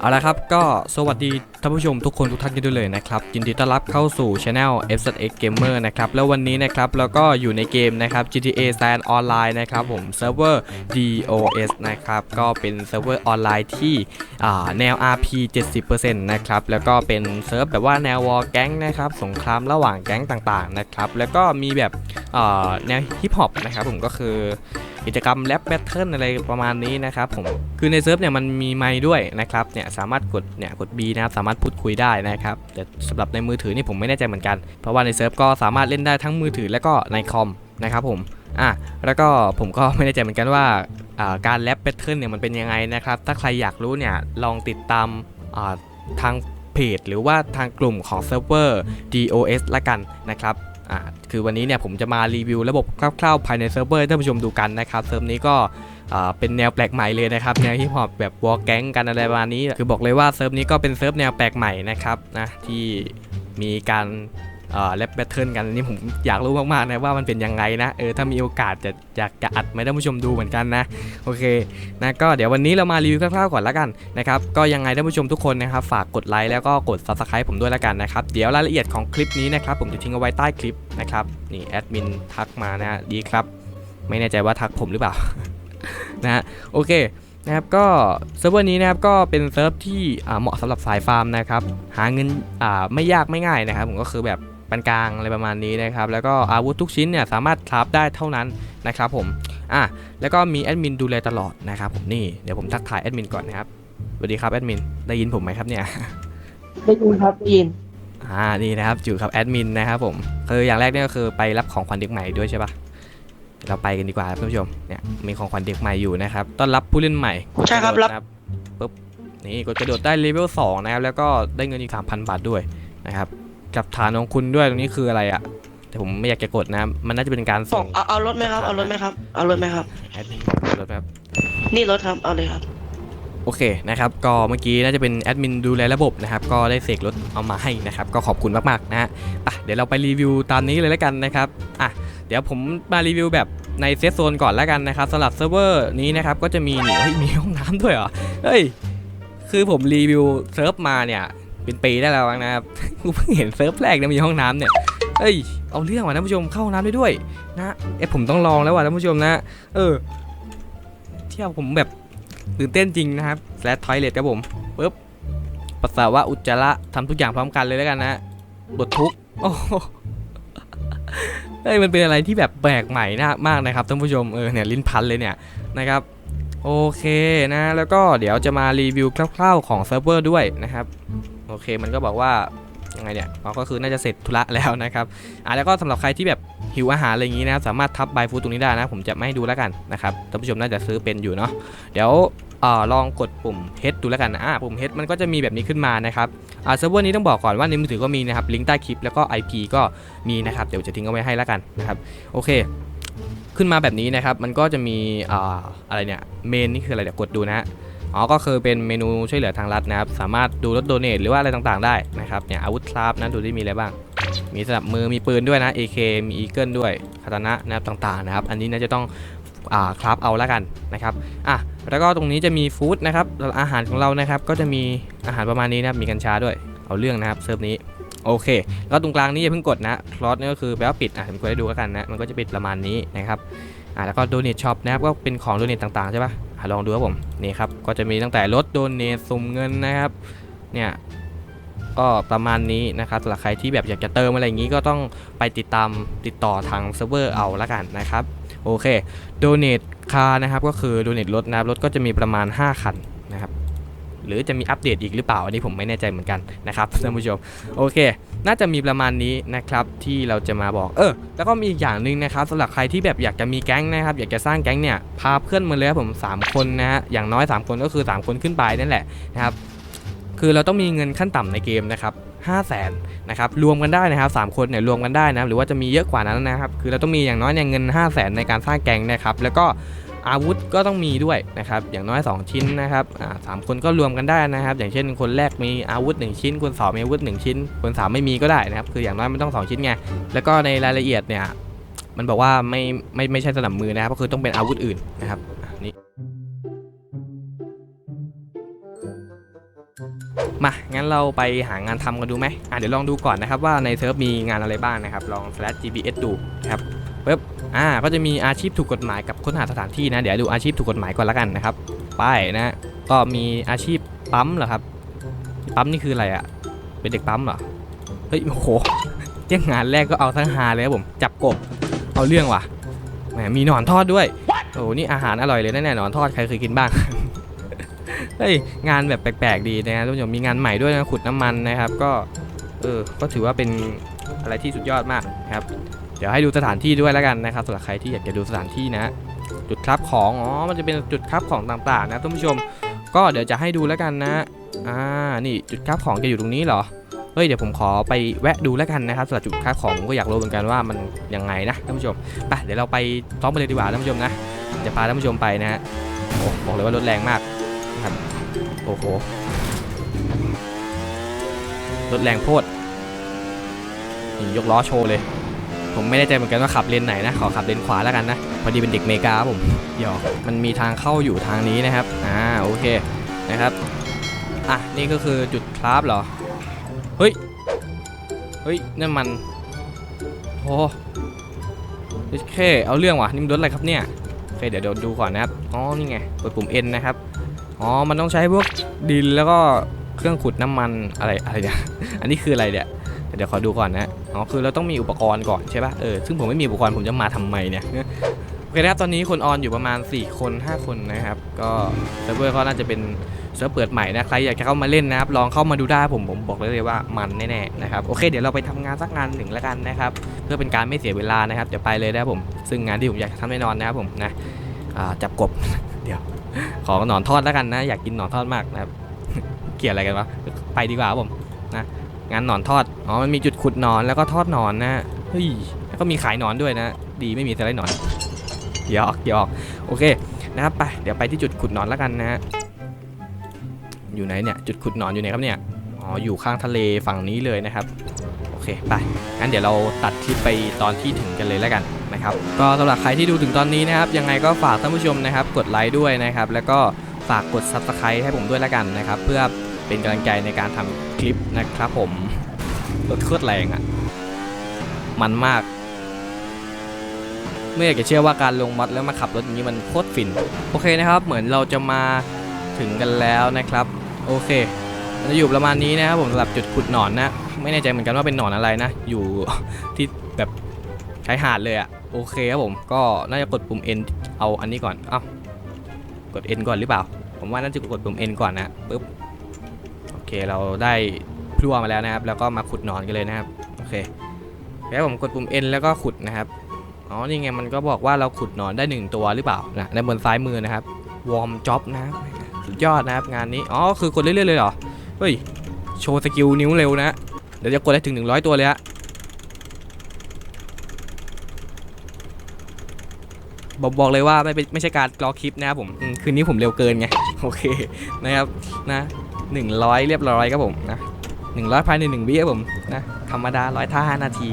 เอาละครับก็สวัสดีท่านผู้ชมทุกคนทุกท่านกันด้วยเลยนะครับยินดีต้อนรับเข้าสู่ Channel FZX Gamer นะครับแล้ววันนี้นะครับเราก็อยู่ในเกมนะครับ GTA San Online นะครับผมเซิร์ฟเวอร์ DOS นะครับก็เป็นเซิร์ฟเวอร์ออนไลน์ที่แนว RP 70%นะครับแล้วก็เป็นเซิร์ฟแบบว่าแนววอลแก๊งนะครับสงครามระหว่างแก๊งต่างๆนะครับแล้วก็มีแบบแนวฮิปฮอปนะครับผมก็คือ กิจกรรมแรปแบทเทิลอะไรประมาณนี้นะครับผมคือในเซิร์ฟเนี่ยมันมีไมค์ด้วยนะครับเนี่ยสามารถกดเนี่ยกด B นะครับสามารถพูดคุยได้นะครับแต่สำหรับในมือถือนี่ผมไม่แน่ใจเหมือนกัน เพราะว่าในเซิร์ฟก็สามารถเล่นได้ทั้งมือถือและก็ในคอมนะครับผมอะแล้วก็ผมก็ไม่แน่ใจเหมือนกันว่าการแรปแบทเทิลเนี่ยมันเป็นยังไงนะครับ ถ้าใครอยากรู้เนี่ยลองติดตามทางเพจหรือว่าทางกลุ่มของเซิร์ฟเวอร์ DOS ละกันนะครับ อ่าคือวันนี้เนี่ยผมจะมารีวิวระบบคร่าวๆภายในเซิร์ฟเวอร์ให้ท่านผู้ชมดูกันนะครับเซิร์ฟนี้ก็เป็นแนวแปลกใหม่เลยนะครับแนวฮิปฮอปแบบวอลแก๊งกันอะไรประมาณนี้ คือบอกเลยว่าเซิร์ฟนี้ก็เป็นเซิร์ฟแนวแปลกใหม่นะครับนะที่มีการ แรปแบทเทิลกันอันนี่ผมอยากรู้มากๆนะว่ามันเป็นยังไงนะเออถ้ามีโอกาสจะอยากจะอัดมาให้ท่านผู้ชมดูเหมือนกันนะโอเคนะก็เดี๋ยววันนี้เรามารีวิวคร่าวๆก่อนละกันนะครับก็ยังไงท่านผู้ชมทุกคนนะครับฝากกดไลค์แล้วก็กด subscribe ผมด้วยละกันนะครับเดี๋ยวรายละเอียดของคลิปนี้นะครับผมจะทิ้งเอาไว้ใต้คลิปนะครับนี่แอดมินทักมานะฮะดีครับ ไม่แน่ใจว่าทักผมหรือเปล่านะฮะโอเคนะครับก็เซิร์ฟเวอร์นี้นะครับก็เป็นเซิร์ฟที่อ่าเหมาะสำหรับสายฟาร์มนะครับหาเงินไม่ยากไม่ง่ายนะครับผมก็คือแบบ ปานกลางอะไรประมาณนี้นะครับ แล้วก็อาวุธทุกชิ้นเนี่ยสามารถคราฟได้เท่านั้นนะครับผมอะแล้วก็มีแอดมินดูแลตลอดนะครับผมนี่เดี๋ยวผมทักทายแอดมินก่อนนะครับสวัสดีครับแอดมินได้ยินผมไหมครับเนี่ยได้ยินครับได้ยินอ่านี่นะครับอยู่กับแอดมินนะครับผมคืออย่างแรกเนี่ยก็คือไปรับของขวัญเด็กใหม่ด้วยใช่ปะเราไปกันดีกว่าครับท่านผู้ชมเนี่ยมีของขวัญเด็กใหม่อยู่นะครับต้อนรับผู้เล่นใหม่ใช่ครับกดรับกะโดดนะปุ๊บนี่กดกระโดดได้เลเวล2นะครับแล้วก็ได้เงินอีก3,000 บาทด้วยนะครับ กับฐานของคุณด้วยตรงนี้คืออะไรอะแต่ผมไม่อยากจะกดนะ มันน่าจะเป็นการบอส่กงเอาเอารถไหมครับ เอารถไหมครับ เอารถไหมครับ แอดมินรถไหมครับ นี่รถครับ เอาเลยครับ โอเคนะครับ ก็เมื่อกี้น่าจะเป็นแอดมินดูแลระบบนะครับ ก็ได้เสกรถเอามาให้นะครับ ก็ขอบคุณมากๆนะฮะอะเดี๋ยวเราไปรีวิวตามนี้เลยแล้วกันนะครับอะเดี๋ยวผมมารีวิวแบบในเซตโซนก่อนแล้วกันนะครับสำหรับเซิร์ฟเวอร์นี้นะครับก็จะมีนี่เฮ้ยมีห้องน้ำด้วยเหรอเฮ้ยคือผมรีวิวเซิร์ฟมาเนี่ย เป็นปีได้แล้วนะครับกูเพิ่งเห็นเซิร์ฟแรกนี่ยมีห้องน้ำเนี่ยเอ้ยเอาเรื่องว่ะท่านผู้ชมเข้าห้องน้ำได้ด้วยนะเอ้ยผมต้องลองแล้วว่ะท่านผู้ชมนะ เออ เที่ยวผมแบบตื่นเต้นจริงนะครับแซดทอยเลทครับผมปึ๊บปัสสาวะอุจจาระทำทุกอย่างพร้อมกันเลยแล้วกันนะบททุกข์โอ้เฮ้ยมันเป็นอะไรที่แบบแปลกใหม่นะมากนะครับท่านผู้ชมเออเนี่ยลิ้นพันเลยเนี่ยนะครับโอเคนะ แล้วก็เดี๋ยวจะมารีวิวคร่าวๆของเซิร์ฟเวอร์ด้วยนะครับ โอเคมันก็บอกว่ายังไงเนี่ยเราก็คือน่าจะเสร็จธุระแล้วนะครับอะแล้วก็สำหรับใครที่แบบหิวอาหารอะไรอย่างนี้นะครับสามารถทับบายฟูดตรงนี้ได้นะ ผมจะไม่ให้ดูแล้วกันนะครับท่านผู้ชมน่าจะซื้อเป็นอยู่เนาะเดี๋ยวอลองกดปุ่ม H ดูแล้วกันนะอ่าปุ่ม H มันก็จะมีแบบนี้ขึ้นมานะครับอ่าเซิร์ฟเวอร์นี้ต้องบอกก่อนว่าในมือถือก็มีนะครับลิงก์ใต้คลิปแล้วก็ IP ก็มีนะครับเดี๋ยวจะทิ้งเอาไว้ให้แล้วกันนะครับโอเค ขึ้นมาแบบนี้นะครับมันก็จะมีอ่าอะไรเนี่ยเมนนี่คืออะไรเดี๋ยวกดดูนะฮะ อ๋อก็คือเป็นเมนูช่วยเหลือทางรัฐนะครับ สามารถดูรถโดเนทหรือว่าอะไรต่างๆ ได้นะครับเนี่ยอาวุธคราฟนะดูที่มีอะไรบ้าง มีสนับมือมีปืนด้วยนะ AK มีอีเกิลด้วยคาตานะนะครับต่างๆนะครับ อันนี้น่าจะต้องอ่าคราฟเอาแล้วกันนะครับอะแล้วก็ตรงนี้จะมีฟู้ดนะครับอาหารของเรานะครับก็จะมีอาหารประมาณนี้นะครับมีกัญชาด้วยเอาเรื่องนะครับเซิร์ฟนี้โอเค แล้วตรงกลางนี้อย่าเพิ่งกดนะคลอสนี่ก็คือแปลว่าปิดอะผมกดให้ดูแล้วกันนะ มันก็จะปิดประมาณนี้นะครับ อะแล้วก็โดเนทช็อปนะครับ ก็เป็นของโดเนทต่างๆใช่ปะ ลองดูครับผมนี่ครับก็จะมีตั้งแต่ลดโดนเนทสุ่มเงินนะครับเนี่ยก็ประมาณนี้นะครับสำหรับใครที่แบบอยากจะเติมอะไรอย่างนี้ก็ต้องไปติดตามติดต่อทางเซิร์ฟเวอร์เอาละกันนะครับโอเคโดเนทคานะครับก็คือโดเนทรถนะครับรถก็จะมีประมาณ 5 คันนะครับ หรือจะมีอัปเดตอีกหรือเปล่า อันนี้ผมไม่แน่ใจเหมือนกันนะครับท่านผู้ชมโอเค น่าจะมีประมาณนี้นะครับที่เราจะมาบอกเออแล้วก็มีอีกอย่างหนึ่งนะครับสำหรับใครที่แบบอยากจะมีแก๊งนะครับอยากจะสร้างแก๊งเนี่ยพาเพื่อนมาเลยครับผม3 คนนะฮะอย่างน้อย 3 คนก็คือ 3 คนขึ้นไปนั่นแหละนะครับคือเราต้องมีเงินขั้นต่ำในเกมนะครับ5 0 0 0 0นนะครับรวมกันได้นะครับ3คนเนี่ยรวมกันได้นะหรือว่าจะมีเยอะกว่านั้นนะครับคือเราต้องมีอย่างน้อยเนี่ยเงิน 5 0 0 0 0นในการสร้างแก๊งนะครับแล้วก็ อาวุธก็ต้องมีด้วยนะครับอย่างน้อย 2 ชิ้นนะครับสามคนก็รวมกันได้นะครับ อย่างเช่นคนแรกมีอาวุธ 1 ชิ้น คนสองมีอาวุธ 1 ชิ้น คนสามไม่มีก็ได้นะครับคืออย่างน้อยมันต้อง 2 ชิ้นไงแล้วก็ในรายละเอียดเนี่ยมันบอกว่าไม่ไม่ไม่ใช่สนับมือนะครับก็คือต้องเป็นอาวุธอื่นนะครับนี่มางั้นเราไปหางานทำกันดูไหมอะเดี๋ยวลองดูก่อนนะครับว่าในเซิร์ฟมีงานอะไรบ้างนะครับลอง slash gps ดูนะครับปึ๊บ อ่าก็จะมีอาชีพถูกกฎหมายกับค้นหาสถานที่นะเดี๋ยวดูอาชีพถูกกฎหมายก่อนละกันนะครับไปนะก็มีอาชีพปั๊มเหรอครับปั๊มนี่คืออะไรอะเป็นเด็กปั๊มเหรอเฮ้ยโอ้โหเจ้างานแรกก็เอาทั้งฮาเลยครับผมจับกบเอาเรื่องว่ะแหมมีหนอนทอดด้วยโอ้โหนี่อาหารอร่อยเลยแน่ๆหนอนทอดใครเคยกินบ้างเฮ้ยงานแบบแปลกๆดีนะครับทุกผู้ชมมีงานใหม่ด้วยนะขุดน้ำมันนะครับ ก็เออก็ถือว่าเป็นอะไรที่สุดยอดมากครับ เดี๋ยวให้ดูสถานที่ด้วยแล้วกันนะครับสำหรับใครที่อยากจะดูสถานที่นะ จุดครับของอ๋อมันจะเป็นจุดครับของต่างๆ นะท่านผู้ชม ก็เดี๋ยวจะให้ดูแล้วกันนะอ่านี่จุดครับของจะอยู่ตรงนี้เหรอเฮ้ยเดี๋ยวผมขอไปแวะดูแล้วกันนะครับสำหรับจุดครับของก็อยากรู้เหมือนกันว่ามันยังไงนะท่านผู้ชมไปเดี๋ยวเราไปซ้อมไปเลยดีกว่าท่านผู้ชมนะจะพาท่านผู้ชมไปนะฮะโอ้บอกเลยว่ารถแรงมากครับโอ้โหรถแรงโพดยกล้อโชว์เลย ผมไม่แน่ใจเหมือนกันว่าขับเลนไหนนะ ขอขับเลนขวาแล้วกันนะ พอดีเป็นเด็กเมกาผมหยอกมันมีทางเข้าอยู่ทางนี้นะครับ อ่า โอเค นะครับ อะ นี่ก็คือจุดคราฟเหรอ เฮ้ย เฮ้ย นั่นมัน โอ้เค เอาเรื่องว่ะ นี่มันรถอะไรครับเนี่ยโอเค เดี๋ยวเดี๋ยวดูก่อนนะครับ อ๋อ นี่ไงกดปุ่ม N นะครับ อ๋อ มันต้องใช้พวกดินแล้วก็เครื่องขุดน้ำมันอะไรอะไรเนี่ย อันนี้คืออะไรเนี่ย เดี๋ยวขอดูก่อนนะอ๋อคือเราต้องมีอุปกรณ์ก่อนใช่ป่ะเออซึ่งผมไม่มีอุปกรณ์ผมจะมาทำไมเนี่ยโอเคนะครับตอนนี้คนออนอยู่ประมาณ 4 คน 5 คนนะครับ ก็เซิร์ฟเวอร์ก็น่าจะเป็นเซิร์ฟเปิดใหม่นะใครอยากจะเข้ามาเล่นนะครับลองเข้ามาดูได้ผมผมบอกเลยว่ามันแน่ๆนะครับโอเคเดี๋ยวเราไปทำงานสักงานหนึ่งแล้วกันนะครับเพื่อเป็นการไม่เสียเวลานะครับจะไปเลยนะครับผม ซึ่งงานที่ผมอยากทำแน่นอนนะครับผมนะจับกบเดี๋ยวขอหนอนทอดแล้วกันนะ อยากกินหนอนทอดมากนะครับเกลียดอะไรกันวะไปดีกว่าผม งานหนอนทอด อ๋อ มันมีจุดขุดหนอนแล้วก็ทอดหนอนนะ เฮ้ย แล้วก็มีขายหนอนด้วยนะ ดีไม่มีสไลด์หนอนหยอกหยอกโอเคนะครับไป เดี๋ยวไปที่จุดขุดหนอนแล้วกันนะฮะอยู่ไหนเนี่ย จุดขุดหนอนอยู่ไหนครับเนี่ย อ๋อ อยู่ข้างทะเลฝั่งนี้เลยนะครับ โอเค ไป งั้นเดี๋ยวเราตัดคลิปไปตอนที่ถึงกันเลยแล้วกันนะครับ ก็สำหรับใครที่ดูถึงตอนนี้นะครับ ยังไงก็ฝากท่านผู้ชมนะครับ กดไลค์ด้วยนะครับ แล้วก็ฝากกด Subscribe ให้ผมด้วยแล้วกันนะครับ เพื่อ เป็นกำลังใจในการทำคลิปนะครับผมรถโคตรแรงอะ่ะ มันมาก ไม่อยากจะเชื่อว่าการลงมอดแล้วมาขับรถอย่างนี้มันโคตรฟินโอเคนะครับ เหมือนเราจะมาถึงกันแล้วนะครับ โอเคมันจะอยู่ประมาณนี้นะครับผมสำหรับจุดขุดหนอนนะ ไม่แน่ใจเหมือนกันว่าเป็นหนอนอะไรนะ อยู่ที่แบบชายหาดเลยอะ่ะ โอเคครับผม ก็น่าจะกดปุ่ม N เอาอันนี้ก่อน เอ้ากด N ก่อนหรือเปล่า ผมว่าน่าจะกดปุ่ม N ก่อนนะปึ๊บ เคเราได้พลั่วมาแล้วนะครับ แล้วก็มาขุดนอนกันเลยนะครับโอเคแล้วผมกดปุ่ม N แล้วก็ขุดนะครับอ๋อนี่ไงมันก็บอกว่าเราขุดนอนได้ 1 ตัวหรือเปล่านะในบนซ้ายมือนะครับวอร์มจ็อบนะครับสุดยอดนะครับงานนี้อ๋อคือกดเรื่อยๆเลยเหรอเฮ้ยโชว์สกิลนิ้วเร็วนะเดี๋ยวจะกดได้ถึง 100 ตัวเลยฮะบอกบอกเลยว่าไม่เป็นไม่ใช่การรอคลิปนะครับผมคืนนี้ผมเร็วเกินไงโอเคนะครับนะ หนึ่งร้อยเรียบร้อยครับผมนะหนึ่งร้อยภายในหนึ่งวิครับผมนะธรรมดาร้อยท่าห้านาที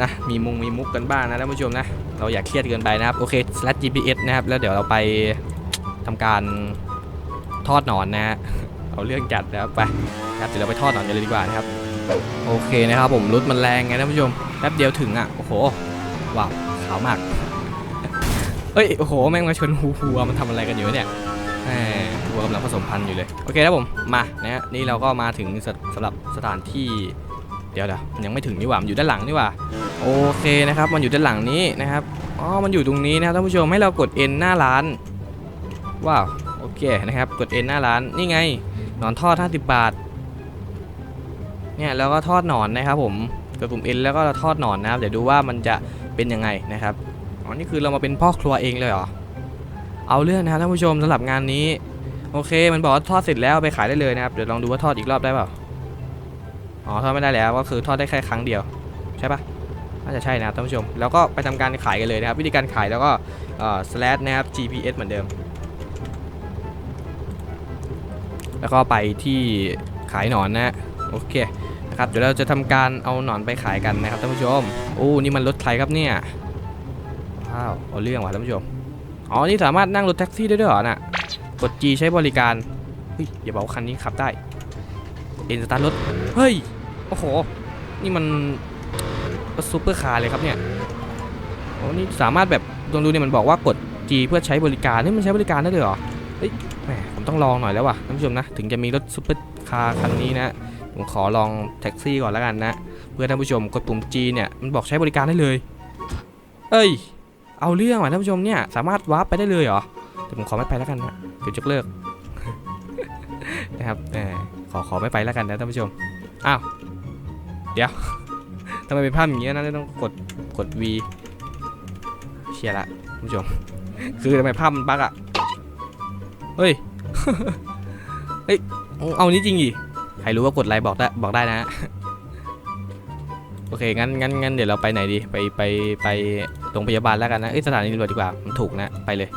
นะมีมุงมีมุกกันบ้างนะท่านผู้ชมนะเราอย่าเครียดเกินไปนะครับโอเค slash gps นะครับแล้วเดี๋ยวเราไปทำการทอดหนอนนะฮะเอาเรื่องจัดนะครับไปครับเดี๋ยวเราไปทอดหนอนกันเลยดีกว่านะครับโอเคนะครับผมรถมันแรงไงท่านผู้ชมแป๊บเดียวถึงอะโอ้โหว้าวขาวมากเอ้ยโอ้โหแม่งมาชนฮูฮูมันทำอะไรกันอยู่เนี่ย แหมวัวกำลังผสมพันธุ์อยู่เลย โอเคครับผม มานะฮะ นี่เราก็มาถึงสสำหรับสถานที่ เดี๋ยวเดี๋ยวมันยังไม่ถึงนี่หว่า มันอยู่ด้านหลังนี่หว่า โอเคนะครับ มันอยู่ด้านหลังนี้นะครับ อ๋อ มันอยู่ตรงนี้นะครับท่านผู้ชม ให้เรากด N หน้าร้าน ว้าว โอเคนะครับ กด N หน้าร้าน นี่ไง หนอนทอด 50 บาท เนี่ยแล้วก็ทอดหนอนนะครับผม กดปุ่ม N แล้วก็เราทอดหนอนนะครับ เดี๋ยวดูว่ามันจะเป็นยังไงนะครับ อ๋อ นี่คือเรามาเป็นพ่อครัวเองเลยเหรอ เอาเรื่องนะครับท่านผู้ชมสำหรับงานนี้ โอเค มันบอกว่าทอดเสร็จแล้วไปขายได้เลยนะครับ เดี๋ยวลองดูว่าทอดอีกรอบได้เปล่า อ๋อทอดไม่ได้แล้วก็คือทอดได้แค่ครั้งเดียว ใช่ปะน่าจะใช่นะครับท่านผู้ชม แล้วก็ไปทำการขายกันเลยนะครับ วิธีการขายแล้วก็ slash นะครับ gps เหมือนเดิม แล้วก็ไปที่ขายหนอนนะโอเคนะครับเดี๋ยวเราจะทำการเอาหนอนไปขายกันนะครับท่านผู้ชมโอ้นี่มันรถใครครับเนี่ยว้าวเอาเรื่องว่ะท่านผู้ชม อ๋อ นี่สามารถนั่งรถแท็กซี่ได้ด้วยเหรอน่ะ กด G ใช้บริการ เฮ้ย อย่าบอกว่าคันนี้ขับได้ เอ็นสตาร์ทรถ เฮ้ย โอ้โห นี่มันรถซูเปอร์คาร์เลยครับเนี่ยโอ้นี่สามารถแบบลองดูเนี่ยมันบอกว่ากด G เพื่อใช้บริการนี่มันใช้บริการได้เลยเหรอ เฮ้ย แหม ผมต้องลองหน่อยแล้วว่ะท่านผู้ชมนะ ถึงจะมีรถซูเปอร์คาร์คันนี้นะ ผมขอลองแท็กซี่ก่อนแล้วกันนะ เพื่อท่านผู้ชมกดปุ่ม G เนี่ย มันบอกใช้บริการได้เลย เอ้ย เอาเรื่องว่ะท่านผู้ชมเนี่ยสามารถวาร์ปไปได้เลยเหรอแต่ผมขอไม่ไปแล้วกันนะเดี๋ยวยกเลิกนะครับเออขอขอไม่ไปแล้วกันนะท่านผู้ชมอ้าวเดี๋ยวทำไมเป็นภาพอย่างนี้นะต้องกดกด V เชียร์ละท่านผู้ชม คือทำไมภาพมันบั๊กอะเฮ้ยเฮ้ยเอานี้จริงอีใครรู้ว่ากดไลค์บอกได้บอกได้นะโอเคงั้นงั้นงั้นเดี๋ยวเราไปไหนดีไปไปไป โรงพยาบาลแล้วกันนะเอ้ยสถานีตำรวจดีกว่ามันถูกนะไปเลย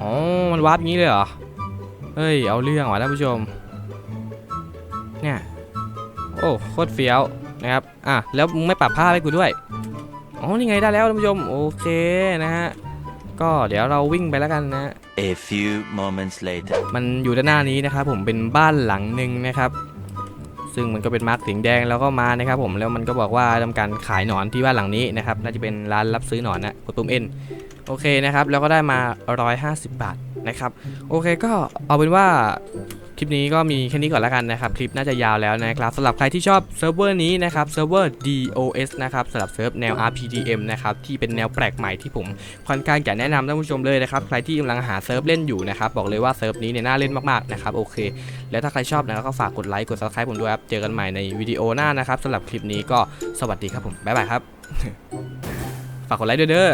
อ๋อมันวาร์ปอย่างนี้เลยเหรอเฮ้ยเอาเรื่องว่ะท่านผู้ชมเนี่ยโอ้โคตรเฟี้ยวนะครับอะแล้วมึงไม่ปรับผ้าให้กูด้วยอ๋อนี่ไงได้แล้วท่านผู้ชมโอเคนะฮะก็เดี๋ยวเราวิ่งไปแล้วกันนะ A few moments later. มันอยู่ด้านหน้านี้นะครับผมเป็นบ้านหลังหนึ่งนะครับ ซึ่งมันก็เป็นมาร์กสีแดงแล้วก็มานะครับผมแล้วมันก็บอกว่าทำการขายหนอนที่บ้านหลังนี้นะครับน่าจะเป็นร้านรับซื้อหนอนนะกดปุ่มเอ็นโอเคนะครับแล้วก็ได้มา 150 บาท นะครับ โอเคก็เอาเป็นว่าคลิปนี้ก็มีแค่นี้ก่อนแล้วกันนะครับ คลิปน่าจะยาวแล้วนะครับสำหรับใครที่ชอบเซิร์ฟเวอร์นี้นะครับเซิร์ฟเวอร์ DOS นะครับสำหรับเซิร์ฟแนว RPGM นะครับที่เป็นแนวแปลกใหม่ที่ผมค่อนข้างจะแนะนำท่านผู้ชมเลยนะครับใครที่กำลังหาเซิร์ฟเล่นอยู่นะครับบอกเลยว่าเซิร์ฟนี้เนี่ยน่าเล่นมากๆนะครับโอเค แล้วถ้าใครชอบนะก็ฝากกดไลค์กด subscribe ผมด้วยครับเจอกันใหม่ในวิดีโอหน้านะครับสำหรับคลิปนี้ก็สวัสดีครับผมบ๊ายบายครับฝากกดไลค์ด้วยเด้อ